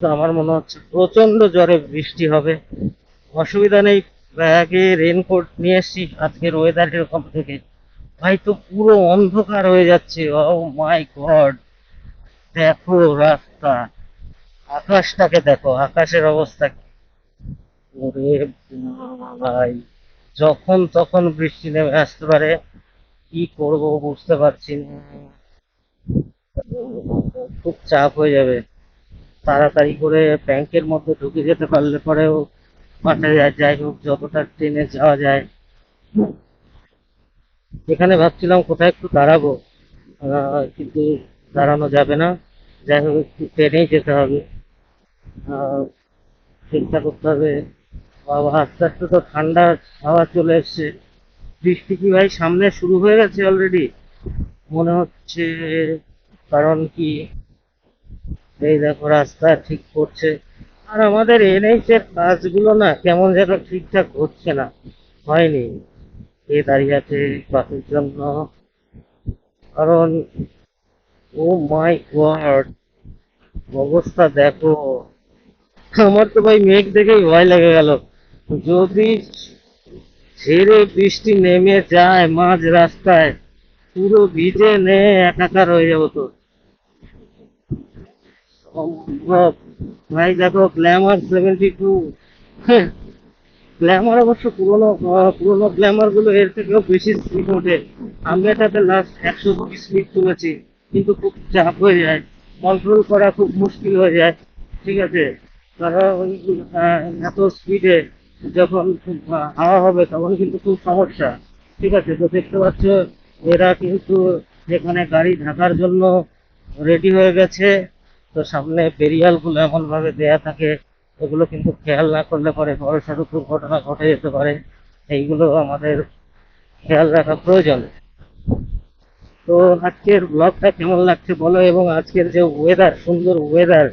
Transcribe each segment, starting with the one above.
আমার মনে হচ্ছে প্রচণ্ড জ্বরে বৃষ্টি হবে। অসুবিধা নেই, ব্যাগে রেনকোট নিয়ে এসছি, আজকের ওয়েদার এরকম থেকে। ভাই, তো পুরো অন্ধকার হয়ে যাচ্ছে। ও মাই গড দেখো রাস্তা। আকাশটাকে দেখো, আকাশের অবস্থা ভাই, যখন তখন বৃষ্টি নেমে আসতে পারে। কি করব বুঝতে পারছি না। খুব চাপ হয়ে যাবে। তাড়াতাড়ি করে ব্যাংকের মধ্যে ঢুকে যেতে পারলে পরেও যায় যাই হোক, যতটা ট্রেনে যাওয়া যায়। এখানে ভাবছিলাম কোথায় একটু দাঁড়াবো। কিন্তু দাঁড়ানো যাবে না। যাই হোক, একটু ট্রেনেই যেতে হবে। চেষ্টা করতে হবে। বাবা, আস্তে আস্তে তো ঠান্ডা হাওয়া চলে এসছে। বৃষ্টি কি ভাই সামনে শুরু হয়ে গেছে অলরেডি মনে হচ্ছে কারণ কি এই দেখো, রাস্তা ঠিক করছে। আর আমাদের এনএইচ এর কাজগুলো না কেমন যেন ঠিকঠাক হচ্ছে না। হয়নি। এ দাঁড়িয়ে আছে বাসের জন্য? কারণ, ও মাই গড, অবস্থা দেখো। আমার তো ভাই মেঘ দেখেই ভয় লেগে গেল। যদি ছেড়ে বৃষ্টি নেমে যায় মাঝ রাস্তায়, পুরো ভিজে নে, একাকার হয়ে যাব তো। সম্ভব ভাই, দেখো গ্ল্যামার সেভেন্টি টু গ্ল্যামার অবশ্য পুরোনো পুরোনো গ্ল্যামারগুলো এর থেকেও বেশি স্পিড ওঠে। আমি এটাতে লাস্ট একশো কুড়ি স্পিড তুলেছি, কিন্তু খুব চাপ হয়ে যায়। কন্ট্রোল করা খুব মুশকিল হয়ে যায়, ঠিক আছে? কারণ এত স্পিডে যখন হাওয়া হবে তখন কিন্তু খুব সমস্যা, ঠিক আছে? তো দেখতে পাচ্ছ, এরা কিন্তু যেখানে গাড়ি ঢাকার জন্য রেডি হয়ে গেছে। তো সামনে বেরিয়ালগুলো এমন ভাবে দেয়া থাকে, এগুলো কিন্তু খেয়াল না করলে পরে বড় সড়ো দুর্ঘটনা ঘটে যেতে পারে। এইগুলো আমাদের খেয়াল রাখা প্রয়োজন। তো আজকের ব্লগটা কেমন লাগছে বলো, এবং আজকের যে ওয়েদার সুন্দর ওয়েদার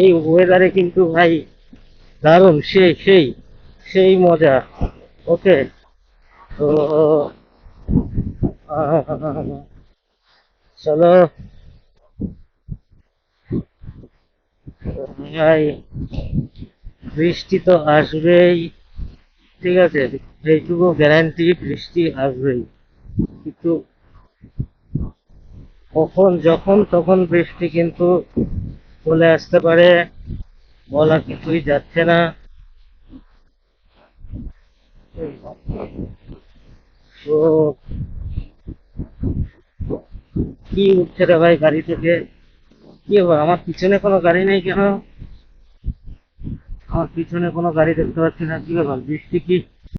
এই ওয়েদারে কিন্তু ভাই দারুণ, সেই সেই সেই মজা। ওকে তো চলো ভাই বৃষ্টি তো আসবেই। ঠিক আছে, এইটুকু গ্যারান্টি বৃষ্টি আসবেই। কিন্তু কখন, যখন, তখন বৃষ্টি কিন্তু চলে আসতে পারে, বলা কিছুই যাচ্ছে না। তো, কি উঠছে রে ভাই গাড়ি থেকে? কি এবার আমার পিছনে কোনো গাড়ি নেই কেন? আমার পিছনে কোনো গাড়ি দেখতে পাচ্ছি না, কি ব্যাপার? বৃষ্টি কি